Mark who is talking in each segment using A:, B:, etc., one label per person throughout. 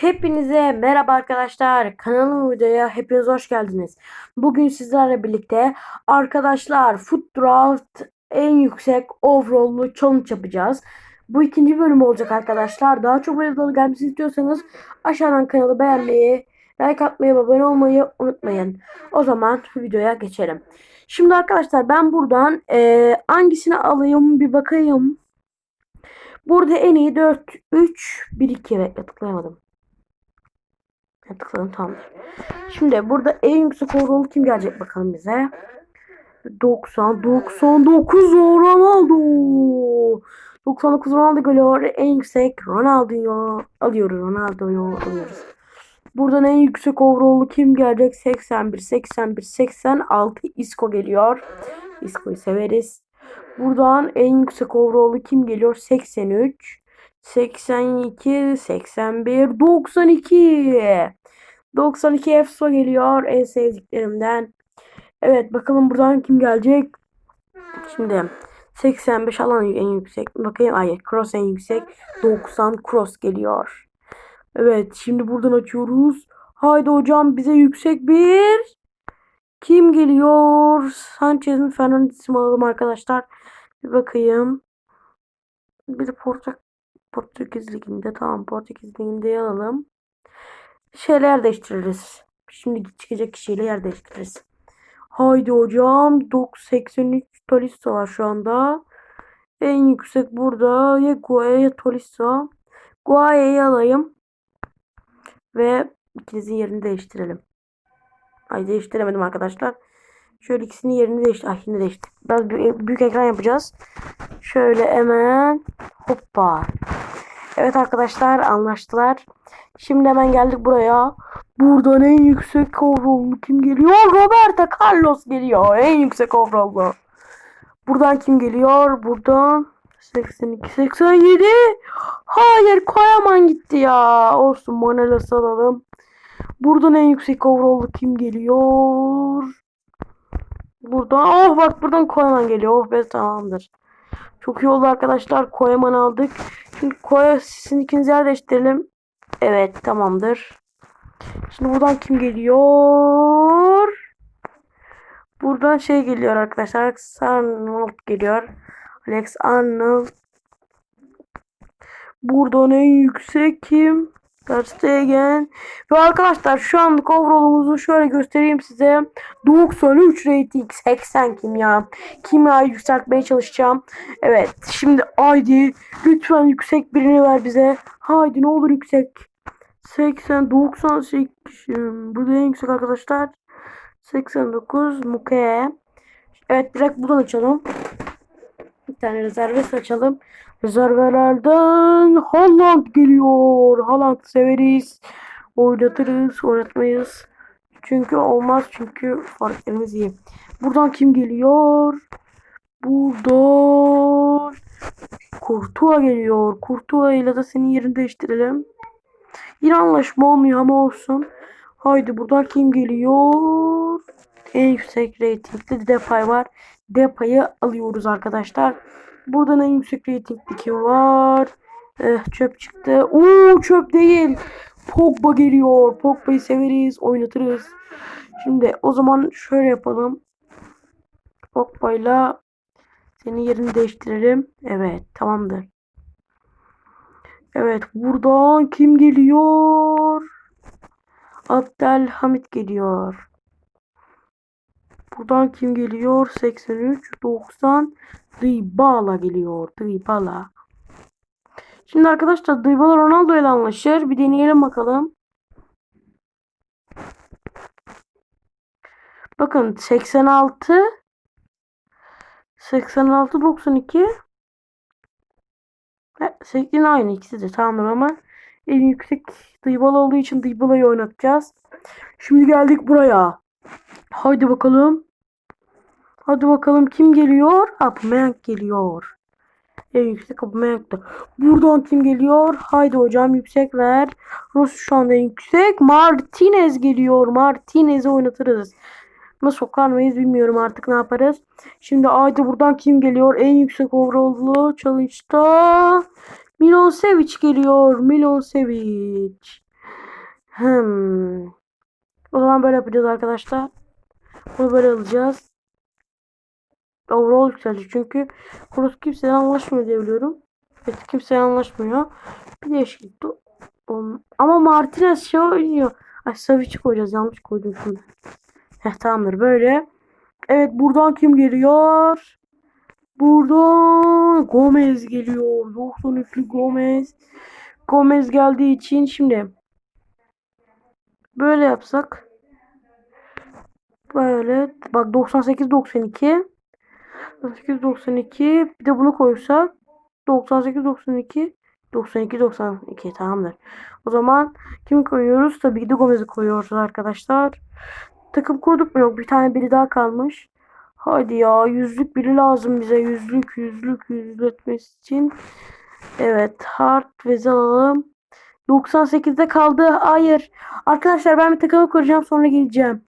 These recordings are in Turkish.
A: Hepinize merhaba arkadaşlar. Kanalıma videoya hepiniz hoş geldiniz. Bugün sizlerle birlikte arkadaşlar Foot Draft en yüksek overall'lu challenge yapacağız. Bu ikinci bölüm olacak arkadaşlar. Daha çok böyle gelmesini istiyorsanız aşağıdan kanalı beğenmeyi, like atmayı ve abone olmayı unutmayın. O zaman videoya geçelim. Şimdi arkadaşlar ben buradan eee, hangisini alayım bir bakayım. Burada en iyi 4, 3, 1, 2 bekle tıklayamadım. Tıkladım tamamdır. Şimdi burada en yüksek overall kim gelecek bakalım bize. 90, 99 Ronaldo. 99 Ronaldo geliyor. En yüksek Ronaldo'yu alıyoruz. Ronaldo'yu alıyoruz. Buradan en yüksek overall'u kim gelecek? 81, 81, 86 Isco geliyor. Isco'yu severiz. Buradan en yüksek overall'u kim geliyor? 83, 82, 81, 92. 92 EFSO geliyor en sevdiklerimden. Evet bakalım buradan kim gelecek? Şimdi 85 alan en yüksek. Bakayım ay cross en yüksek. 90 cross geliyor. Evet şimdi buradan açıyoruz. Haydi hocam bize yüksek bir kim geliyor? Sanchez mi Fernandes mi alalım arkadaşlar? Bir bakayım. Bir de Portek Portekiz Ligi'nde tamam Portekiz Ligi'nde alalım. Şeyler yer değiştiririz. Şimdi çıkacak kişiyle yer değiştiririz. Haydi hocam. 983 Tolisso var şu anda. En yüksek burada. Ya Guaya ya Tolisso. Guaya'yı alayım. Ve ikinizin yerini değiştirelim. Ay değiştiremedim arkadaşlar. Şöyle ikisinin yerini değiştir. Ay yine değişti. Biraz büyük, ekran yapacağız. Şöyle hemen. Hoppa. Evet arkadaşlar anlaştılar. Şimdi hemen geldik buraya. Buradan en yüksek overall'lu kim geliyor? Roberto Carlos geliyor. En yüksek overall'lu. Buradan kim geliyor? Buradan 82 87. Hayır Koyaman gitti ya. Olsun Monelas'ı alalım. Buradan en yüksek overall'lu kim geliyor? Buradan oh bak buradan Koyaman geliyor. Oh be tamamdır. Çok iyi oldu arkadaşlar. Koyaman aldık. Şimdi Koya sizin ikinizi yer değiştirelim. Evet tamamdır. Şimdi buradan kim geliyor? Buradan şey geliyor arkadaşlar. Alex Arnold geliyor. Alex Arnold. Buradan en yüksek kim? Ter Stegen. Ve arkadaşlar şu anlık overall'umuzu şöyle göstereyim size. 93 rating 80 kimya. Kimyayı yükseltmeye çalışacağım. Evet şimdi haydi lütfen yüksek birini ver bize. Haydi ne olur yüksek. 80 98 burada en yüksek arkadaşlar. 89 Muke. Evet direkt buradan açalım. Bir tane rezerves açalım. Rezervelerden Haaland geliyor. Haaland severiz. Oynatırız, oynatmayız. Çünkü olmaz çünkü farklarımız iyi. Buradan kim geliyor? Buradan Kurtuğa geliyor. Kurtuğa ile de senin yerini değiştirelim. Yine anlaşma olmuyor ama olsun. Haydi buradan kim geliyor? En yüksek reytingli Depay var. Depay'ı alıyoruz arkadaşlar. Buradan en yüksek reytingli kim var? Eh, çöp çıktı. Oo çöp değil. Pogba geliyor. Pogba'yı severiz. Oynatırız. Şimdi o zaman şöyle yapalım. Pogba'yla senin yerini değiştirelim. Evet tamamdır. Evet buradan kim geliyor? Abdelhamit geliyor. Buradan kim geliyor? 83, 90. Dybala geliyor. Dybala. Şimdi arkadaşlar Dybala Ronaldo ile anlaşır. Bir deneyelim bakalım. Bakın 86 86 92 Sektin aynı ikisi de tamamdır ama en yüksek Dybala olduğu için Dybala'yı oynatacağız. Şimdi geldik buraya. Haydi bakalım. Hadi bakalım kim geliyor? Aubameyang geliyor. En yüksek Aubameyang'da. Buradan kim geliyor? Haydi hocam yüksek ver. Rus şu anda yüksek. Martinez geliyor. Martinez'i oynatırız. Nasıl sokar mıyız bilmiyorum artık ne yaparız. Şimdi haydi buradan kim geliyor? En yüksek overall'lu challenge'da Milosevic geliyor. Milosevic. Hmm. O zaman böyle yapacağız arkadaşlar. Bunu böyle alacağız. Overall yükselecek çünkü Kroos kimseye anlaşmıyor diye biliyorum. Evet kimseye anlaşmıyor. Bir değişiklik. de- Ama Martinez şey oynuyor. Ay Savic'i koyacağız. Yanlış koydum şimdi. Heh tamamdır böyle. Evet buradan kim geliyor? Buradan Gomez geliyor. 93'lü Gomez. Gomez geldiği için şimdi böyle yapsak böyle bak 98 92 98 92 bir de bunu koysak 98 92 92 92 tamamdır. O zaman kimi koyuyoruz? Tabii ki de Gomez'i koyuyoruz arkadaşlar. Takım kurduk mu? Yok bir tane biri daha kalmış. Hadi ya yüzlük biri lazım bize. Yüzlük yüzlük yüzletmesi için. Evet Hart ve alalım. 98'de kaldı. Hayır. Arkadaşlar ben bir takımı kuracağım sonra geleceğim.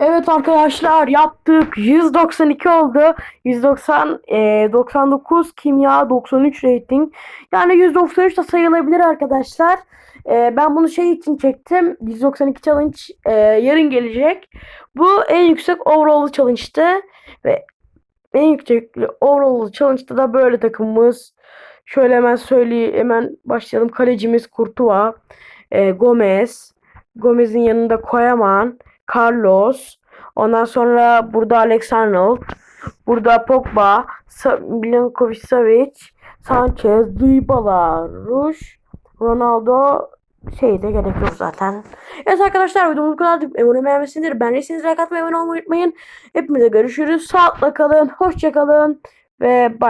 A: Evet arkadaşlar yaptık. 192 oldu. 190 e, 99 kimya 93 rating. Yani 193 de sayılabilir arkadaşlar. E, ben bunu şey için çektim. 192 challenge e, yarın gelecek. Bu en yüksek overall challenge'tı ve en yüksek overall challenge'da da böyle takımımız. Şöyle hemen söyleyeyim hemen başlayalım. Kalecimiz Kurtuva, e, Gomez, Gomez'in yanında Koyaman, Carlos. Ondan sonra burada Alex Arnold. Burada Pogba, Milinkovic Savic, Sanchez, Dybala, Rush, Ronaldo şey de gerek yok zaten. Evet arkadaşlar videomuz bu kadar. Umarım beğenmişsinizdir. Ben resinizi like atmayı, unutmayın. Hepimize görüşürüz. Sağlıkla kalın. Hoşça kalın. Ve bay.